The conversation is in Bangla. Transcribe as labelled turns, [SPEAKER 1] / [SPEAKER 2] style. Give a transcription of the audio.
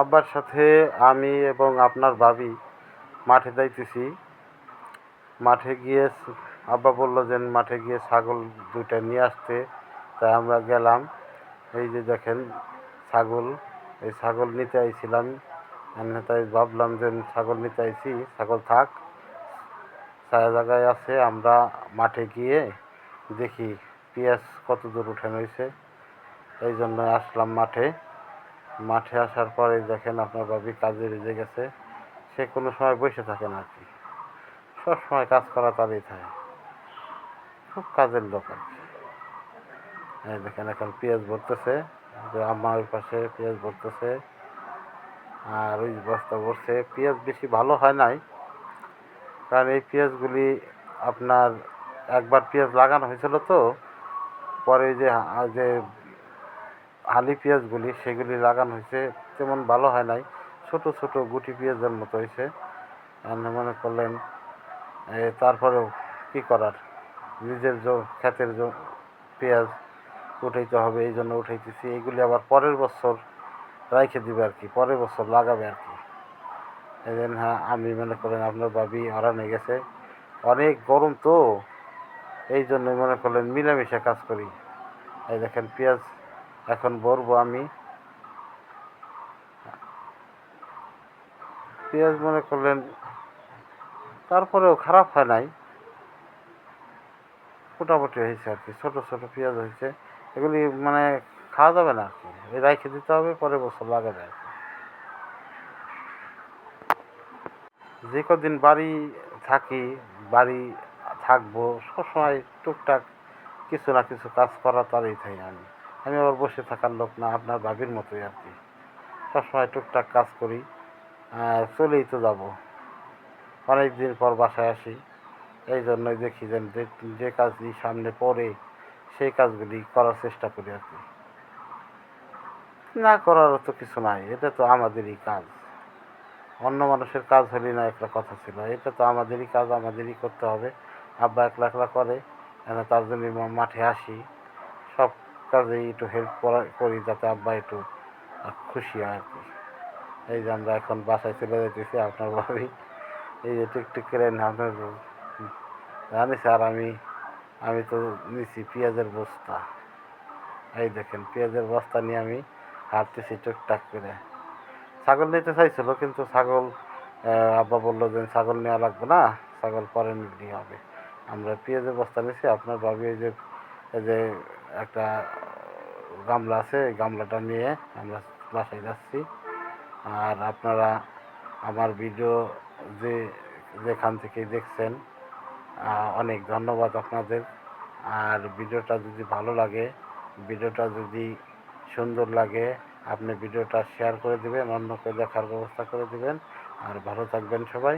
[SPEAKER 1] আব্বার সাথে আমি এবং আপনার ভাবি মাঠে যাইতেছি। মাঠে গিয়ে আব্বা বলল যে মাঠে গিয়ে ছাগল দুইটা নিয়ে আসতে। তাই আমরা গেলাম। এই যে দেখেন ছাগল, এই ছাগল নিতে আইছিলাম। তাই ভাবলাম যে ছাগল নিতে আইছি, ছাগল থাক। ছায়া জায়গায় আছে, আমরা মাঠে গিয়ে দেখি পেঁয়াজ কত দূর উঠানো হয়েছে। এই জন্য আসলাম মাঠে। মাঠে আসার পরে দেখেন আপনার ভাবি কাজে বেজে গেছে। সে কোনো সময় বসে থাকে না আর কি। সব সময় কাজ করা তারই থাকে। খুব কাজের লোক আর কি। দেখেন, এখন পেঁয়াজ ভরতেছে। যে আমার ওই পাশে পেঁয়াজ ভরতেছে। আর ওই বস্তা ভরছে। পেঁয়াজ বেশি ভালো হয় নাই। কারণ এই পেঁয়াজগুলি আপনার একবার পেঁয়াজ লাগানো হয়েছিল তো, পরে যে যে হালি পেঁয়াজগুলি সেগুলি লাগানো হয়েছে, তেমন ভালো হয় নাই। ছোট ছোট গুটি পেঁয়াজের মতো হয়েছে। আপনি মনে করলেন তারপরেও কী করার? নিজের ক্ষেতের পেঁয়াজ উঠাইতে হবে, এই জন্য উঠাইতেছি। এইগুলি আবার পরের বছর রাইখে দিবে আর কি, পরের বছর লাগাবে আর কি। এই জন্য হ্যাঁ আমি মনে করেন আপনার ভাবি হারানে গেছে। অনেক গরম তো, এই জন্যই মনে করলেন মিলামিশা কাজ করি। এই দেখেন, পেঁয়াজ এখন ভরবো আমি। পেঁয়াজ মনে করলেন, তারপরেও খারাপ হয় নাই। মোটামুটি হয়েছে আর কি, ছোটো ছোটো পেঁয়াজ হয়েছে। এগুলি মানে খাওয়া যাবে না আর কি রাইখে দিতে হবে পরে বছর লাগাবে যায় যে কদিন বাড়ি থাকি, বাড়ি থাকব, সবসময় টুকটাক কিছু না কিছু কাজ করা তারই থাকি আমি। আমি আবার বসে থাকার লোক না, আপনার ভাবির মতোই আর কি। সবসময় টুকটাক কাজ করি চলেই তো যাব। অনেক দিন পর বাসায় আসি, এই জন্যই দেখি যে যে- কাজই সামনে পড়ে, সেই কাজগুলি করার চেষ্টা করি আর কি। না করারও তো কিছু নাই, এটা তো আমাদেরই কাজ। অন্য মানুষের কাজ হলে না একটা কথা ছিল, এটা তো আমাদেরই কাজ, আমাদেরই করতে হবে। আব্বা একলা একলা করে তার জন্য মাঠে আসি। কাজেই একটু হেল্প করা করি যাতে আব্বা একটু খুশি হয় আর কি। এই যে আমরা এখন বাসায় চলে যেতেছি আপনার ভাবি এই যে টিকটিক করে না আপনার জানিস আর আমি আমি তো নিছি পেঁয়াজের বস্তা। এই দেখেন, পেঁয়াজের বস্তা নিয়ে আমি হাঁটতেছি টুকটাক করে। ছাগল নিতে চাইছিল, কিন্তু ছাগল আব্বা বলল যে ছাগল নেওয়া লাগবে না, ছাগল পরে নিলে হবে। আমরা পেঁয়াজের বস্তা নিয়েছি আপনার ভাবি এই যে এই যে একটা গামলা আছে, এই গামলাটা নিয়ে আমরা বাসায় যাচ্ছি। আর আপনারা আমার ভিডিও যে যেখান থেকে দেখছেন অনেক ধন্যবাদ আপনাদের। আর ভিডিওটা যদি ভালো লাগে, ভিডিওটা যদি সুন্দর লাগে, আপনি ভিডিওটা শেয়ার করে দিবেন, অন্যকে দেখার ব্যবস্থা করে দিবেন। আর ভালো থাকবেন সবাই।